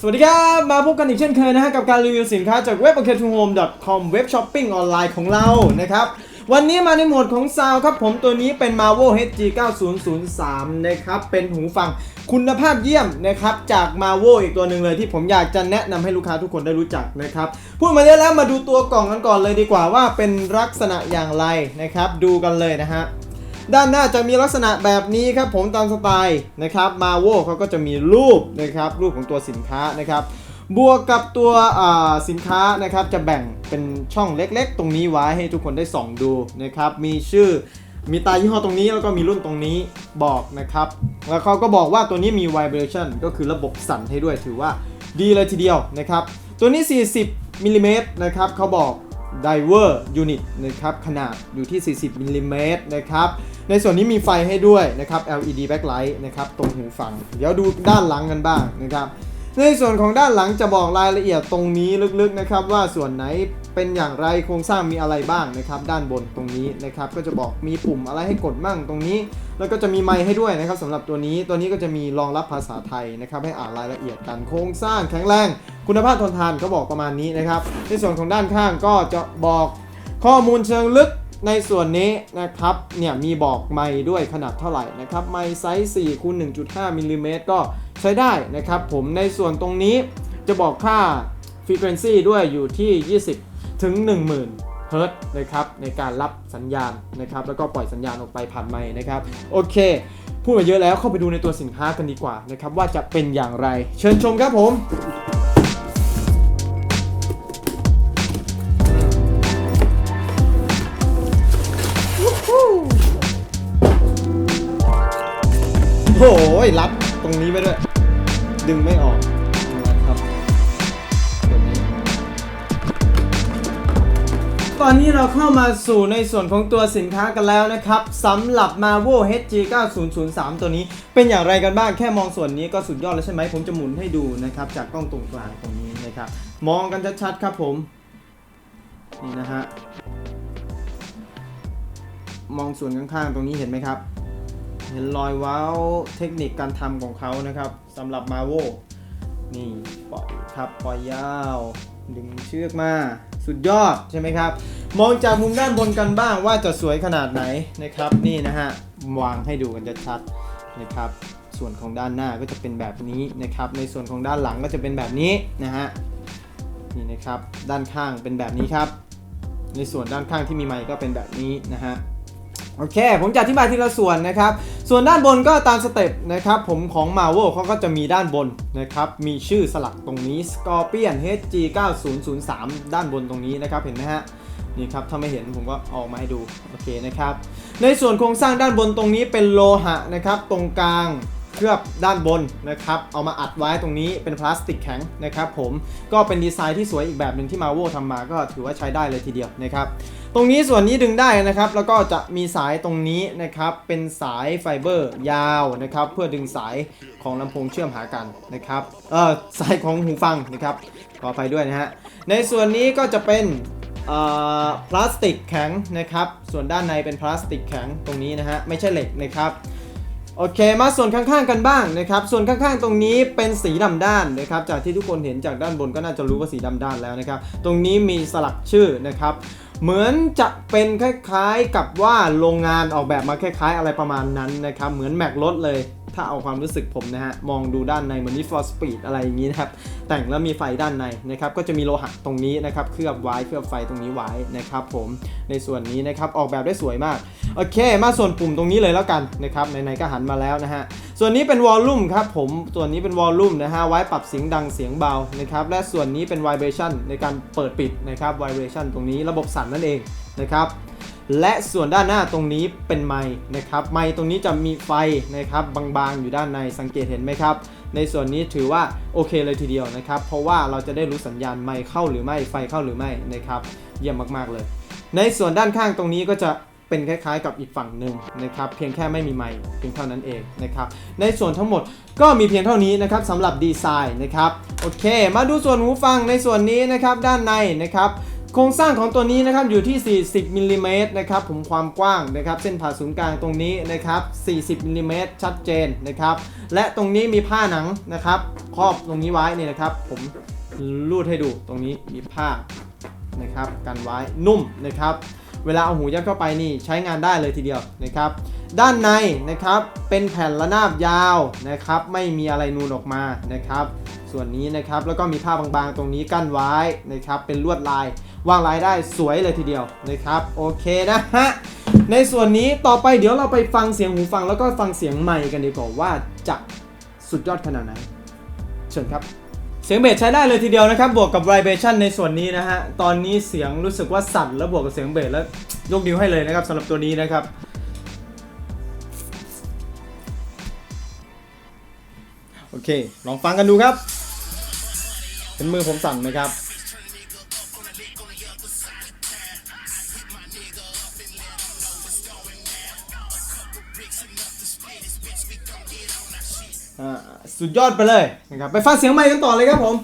สวัสดีครับ มาพบกันอีกเช่นเคยนะฮะกับการรีวิวสินค้าจากเว็บ o k t o h o m e com เว็บช้อปปิ้งออนไลน์ของเรานะครับวันนี้มาในหมวดของซาวครับผมตัวนี้เป็น Marvel HG 9003นะครับเป็นหูฟังคุณภาพเยี่ยมนะครับจาก Marvel อีกตัวหนึ่งเลยที่ผมอยากจะแนะนำให้ลูกค้าทุกคนได้รู้จักนะครับพูดมาเยอะแล้วมาดูตัวกล่องกันก่อนเลยดีกว่าว่าเป็นลักษณะอย่างไรนะครับดูกันเลยนะฮะ ด้านหน้าจะมีลักษณะแบบนี้ครับผมตามสไตล์นะครับมาโวเขาก็จะมีรูปนะครับรูปของตัวสินค้านะครับบวกกับตัวอ่าสินค้านะครับจะแบ่งเป็นช่องเล็กๆ ตรงนี้ไว้ให้ทุกคนได้ส่องดูนะครับมีชื่อมีตายี่ห้อตรงนี้แล้วก็มีรุ่นตรงนี้บอกนะครับ แล้วเขาก็บอกว่าตัวนี้มี vibration ก็คือระบบสั่นให้ด้วยถือว่าดีเลยทีเดียวนะครับ ตัวนี้ 40มิลลิเมตรนะครับเขาบอก Diver Unit นะครับขนาดอยู่ที่ 40มิลลิเมตรนะครับ ในส่วนนี้มีไฟให้ด้วยนะครับ LED backlight นะครับตรงหูฟัง เดี๋ยวดูด้านหลังกันบ้างนะครับ ในส่วนของด้านหลังจะบอกรายละเอียดตรงนี้ลึกๆนะครับว่าส่วนไหนเป็นอย่างไรโครงสร้างมีอะไรบ้างนะครับ ด้านบนตรงนี้นะครับ ก็จะบอกมีปุ่มอะไรให้กดมั่งตรงนี้ แล้วก็จะมีไมค์ให้ด้วยนะครับสำหรับตัวนี้ตัวนี้ก็จะมีรองรับภาษาไทยนะครับ ให้อ่านรายละเอียดกันโครงสร้างแข็งแรง คุณภาพทนทานเขาบอกประมาณนี้นะครับ ในส่วนของด้านข้างก็จะบอกข้อมูลเชิงลึก ในส่วนนี้นะครับเนี่ยมีบอกไมค์ด้วยขนาดเท่าไหร่นะครับไมค์ไซส์4คูณ1.5มิลลิเมตรก็ใช้ได้นะครับผมในส่วนตรงนี้จะบอกค่า frequency ด้วยอยู่ที่ 20 ถึง 10,000เฮิร์ตนะครับในการรับสัญญาณนะครับแล้วก็ปล่อยสัญญาณออกไปผ่านไมค์นะครับโอเค พูดมาเยอะแล้วเข้าไปดูในตัวสินค้ากันดีกว่านะครับว่าจะเป็นอย่างไร เชิญชมครับผม โอ้ยรับตรงนี้ไปด้วย ดึงไม่ออกนะครับตัวนี้ ตอนนี้เราเข้ามาสู่ในส่วนของตัวสินค้ากันแล้วนะครับสำหรับ Marvel HG 9003ตัวนี้ เป็นอย่างไรกันบ้างแค่มองส่วนนี้ก็สุดยอดแล้วใช่ไหมผมจะหมุนให้ดูนะครับ จากกล้องตรงกลางตรงนี้นะครับ มองกันชัดๆครับผม นี่นะฮะมองส่วนข้างๆตรงนี้เห็นไหมครับ เห็นรอยว้าวเทคนิคการทำของเขานะครับสำหรับมาโวนี่ปล่อยครับปล่อยยาว ดึงเชือกมาสุดยอดใช่ไหมครับ มองจากมุมด้านบนกันบ้างว่าจะสวยขนาดไหนนะครับ นี่นะฮะวางให้ดูกันชัดๆนะครับ ส่วนของด้านหน้าก็จะเป็นแบบนี้นะครับ ในส่วนของด้านหลังก็จะเป็นแบบนี้นะฮะนี่นะครับ ด้านข้างเป็นแบบนี้ครับ ในส่วนด้านข้างที่มีไมค์ก็เป็นแบบนี้นะฮะ โอเค ผมจะอธิบายทีละส่วนนะครับ ส่วนด้านบนก็ตามสเต็ปนะครับ ผมของ Marvel เขาก็จะมีด้านบนนะครับ มีชื่อสลักตรงนี้ Scorpion HG 9003 ด้านบนตรงนี้นะครับ เห็นไหมฮะ นี่ครับ ถ้าไม่เห็นผมก็ออกมาให้ดู โอเคนะครับ ในส่วนโครงสร้างด้านบนตรงนี้เป็นโลหะนะครับ ตรงกลาง เคลือบด้านบนนะครับ เอามาอัดไว้ตรงนี้เป็นพลาสติกแข็งนะครับผม ก็เป็นดีไซน์ที่สวยอีกแบบหนึ่งที่ Marvel ทำมาก็ถือว่าใช้ได้เลยทีเดียวนะครับ ตรงนี้ส่วนนี้ดึงได้นะครับ แล้วก็จะมีสายตรงนี้นะครับ เป็นสายไฟเบอร์ยาวนะครับ เพื่อดึงสายของลำโพงเชื่อมหากันนะครับ เออสายของหูฟังนะครับ ขอไปด้วยนะฮะ ในส่วนนี้ก็จะเป็นพลาสติกแข็งนะครับ ส่วนด้านในเป็นพลาสติกแข็งตรงนี้นะฮะ ไม่ใช่เหล็กนะครับ โอเคมาส่วนข้างๆกันบ้างนะครับ ส่วนข้างๆตรงนี้เป็นสีดำด้านนะครับ จากที่ทุกคนเห็นจากด้านบนก็น่าจะรู้ว่าสีดำด้านแล้วนะครับ ตรงนี้มีสลักชื่อนะครับ เหมือนจะเป็นคล้ายๆกับว่าโรงงานออกแบบมาคล้ายๆ อะไรประมาณนั้นนะครับ เหมือนแม็กรถเลย ถ้าเอาความรู้สึกผมนะฮะ มองดูด้านในเหมือน Need for Speed อะไรอย่างนี้นะครับ แต่งแล้วมีไฟด้านในนะครับ ก็จะมีโลหะตรงนี้นะครับ เคลือบไว้เคลือบไฟตรงนี้ไว้นะครับผม ในส่วนนี้นะครับ ออกแบบได้สวยมาก โอเค มาส่วนปุ่มตรงนี้เลยแล้วกันนะครับไหนๆก็หันมาแล้วนะฮะ ส่วนนี้เป็นวอลลุ่มครับผม ส่วนนี้เป็นวอลลุ่มนะฮะ ไว้ปรับเสียงดังเสียงเบานะครับ และส่วนนี้เป็น vibration ในการเปิดปิดนะครับ vibration ตรงนี้ระบบสั่นนั่นเองนะครับ และส่วนด้านหน้าตรงนี้เป็นไมค์นะครับ ไมค์ตรงนี้จะมีไฟนะครับบางๆ อยู่ด้านในสังเกตเห็นไหมครับ ในส่วนนี้ถือว่าโอเคเลยทีเดียวนะครับ เพราะว่าเราจะได้รู้สัญญาณไมค์เข้าหรือไม่ไฟเข้าหรือไม่นะครับ เยี่ยมมากๆเลย ในส่วนด้านข้างตรงนี้ก็จะเป็นคล้ายๆกับอีกฝั่งหนึ่งนะครับ เพียงแค่ไม่มีไมค์เพียงเท่านั้นเองนะครับ ในส่วนทั้งหมดก็มีเพียงเท่านี้นะครับสำหรับดีไซน์นะครับ โอเค มาดูส่วนหูฟังในส่วนนี้นะครับด้านในนะครับ โครงสร้างของตัวนี้นะครับอยู่ที่ 40มิลลิเมตรนะครับผมความกว้างนะครับเส้นผ่าศูนย์กลางตรงนี้นะครับ40มิลลิเมตรชัดเจนนะครับและตรงนี้มีผ้าหนังนะครับครอบตรงนี้ไว้เนี่ยนะครับ ผมรูดให้ดูตรงนี้มีผ้านะครับกันไว้นุ่มนะครับเวลาเอาหูยัดเข้าไปนี่ใช้งานได้เลยทีเดียวนะครับ ด้านในนะครับเป็นแผ่นระนาบยาวนะครับ ไม่มีอะไรนูนออกมานะครับ ส่วนนี้นะครับแล้วก็มีผ้าบางๆ ตรงนี้กั้นไว้นะครับเป็นลวดลาย วางลายได้สวยเลยทีเดียวนะครับโอเคนะฮะในส่วนนี้ต่อไปเดี๋ยวเราไปฟังเสียงหูฟังแล้วก็ฟังเสียงใหม่กันดีกว่าว่าจะสุดยอดขนาดไหนเชิญครับ เสียงเบสใช้ได้เลยทีเดียวนะครับ บวกกับ vibration ในส่วนนี้นะฮะ ตอนนี้เสียงรู้สึกว่าสั่นแล้วบวกกับเสียงเบสแล้วยกนิ้วให้เลยนะครับสำหรับตัวนี้นะครับ โอเค ลองฟังกันดูครับ เป็นมือผมสั่นไหมครับ สุดยอดไปเลยนะครับไปฟังเสียงใหม่กันต่อเลยครับผม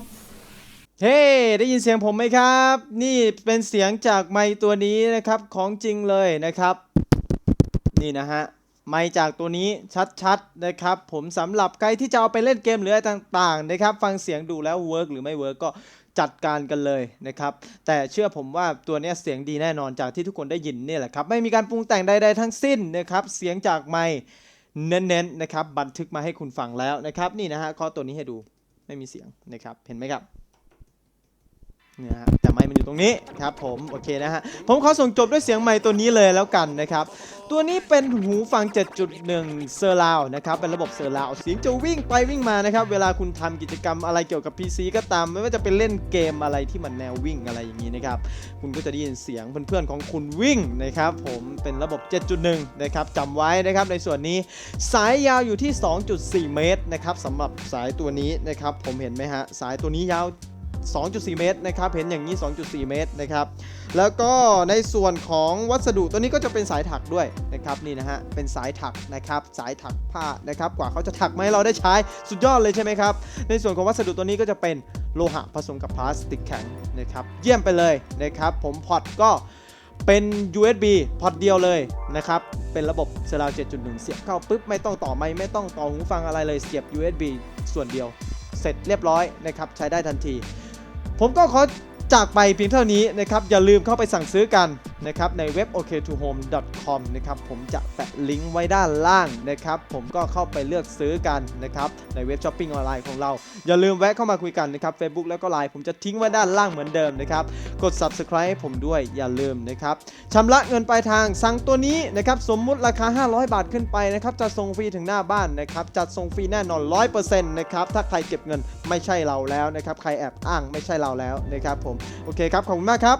เฮ้ได้ยินเสียงผมไหมครับ นี่เป็นเสียงจากไมค์ตัวนี้นะครับของจริงเลยนะครับ นี่นะฮะไมค์จากตัวนี้ชัดๆนะครับ ผมสำหรับใครที่จะเอาไปเล่นเกมหรืออะไรต่างๆนะครับ ฟังเสียงดูแล้วเวิร์กหรือไม่เวิร์กก็จัดการกันเลยนะครับ แต่เชื่อผมว่าตัวนี้เสียงดีแน่นอนจากที่ทุกคนได้ยินนี่แหละครับ ไม่มีการปรุงแต่งใดๆทั้งสิ้นนะครับ เสียงจากไมค์ เน้นๆนะครับบันทึกมาให้คุณฟังแล้วนะครับนี่นะฮะข้อตัวนี้ให้ดูไม่มีเสียงนะครับเห็นไหมครับ เนี่ยฮะแต่ไมค์มันอยู่ตรงนี้ครับผมโอเคนะฮะผมขอส่งจบด้วยเสียงไมค์ตัวนี้เลยแล้วกันนะครับ ตัวนี้เป็นหูฟัง 7.1 เซอร์ราวนะครับเป็นระบบเซอร์ราวเสียงจะวิ่งไปวิ่งมานะครับ เวลาคุณทำกิจกรรมอะไรเกี่ยวกับ PC ก็ตาม ไม่ว่าจะเป็นเล่นเกมอะไรที่มันแนววิ่งอะไรอย่างนี้นะครับ คุณก็จะได้ยินเสียงเพื่อนๆของคุณวิ่งนะครับผมเป็นระบบ 7.1 นะครับจำไว้นะครับในส่วนนี้สายยาวอยู่ที่ 2.4 เมตรนะครับสำหรับสายตัวนี้นะครับผมเห็นไหมฮะสายตัวนี้ยาว 2.4 เมตรนะครับเห็นอย่างนี้ 2.4 เมตรนะครับแล้วก็ในส่วนของวัสดุตัวนี้ก็จะเป็นสายถักด้วยนะครับนี่นะฮะเป็นสายถักนะครับสายถักผ้านะครับกว่าเขาจะถักมาให้เราได้ใช้สุดยอดเลยใช่ไหมครับในส่วนของวัสดุตัวนี้ก็จะเป็นโลหะผสมกับพลาสติกแข็งนะครับเยี่ยมไปเลยนะครับผมพอร์ตก็เป็น USB พอร์ตเดียวเลยนะครับ เป็นระบบเซรา7.1 เสียบเข้าปุ๊บ ไม่ต้องต่อไมค์ไม่ต้องต่อหูฟังอะไรเลยเสียบ USB ส่วนเดียว เสร็จเรียบร้อยนะครับ ใช้ได้ทันที ผมก็ขอจากไปเพียงเท่านี้นะครับอย่าลืมเข้าไปสั่งซื้อกัน นะครับในเว็บ ok2home.com นะครับผมจะแปะลิงก์ไว้ด้านล่างนะครับผมก็เข้าไปเลือกซื้อกันนะครับในเว็บช้อปปิ้งออนไลน์ของเรา อย่าลืมแวะเข้ามาคุยกันนะครับ Facebook แล้วก็ Line ผมจะทิ้งไว้ด้านล่างเหมือนเดิมนะครับกด Subscribe ให้ผมด้วยอย่าลืมนะครับชำระเงินปลายทางสั่งตัวนี้นะครับสมมุติราคา 500 บาทขึ้นไปนะครับจะส่งฟรีถึงหน้าบ้านนะครับจัดส่งฟรีแน่นอน 100%นะครับถ้าใครเก็บเงินไม่ใช่เราแล้วนะครับใครแอบอ้างไม่ใช่เราแล้วนะครับผมโอเคครับขอบคุณมากครับ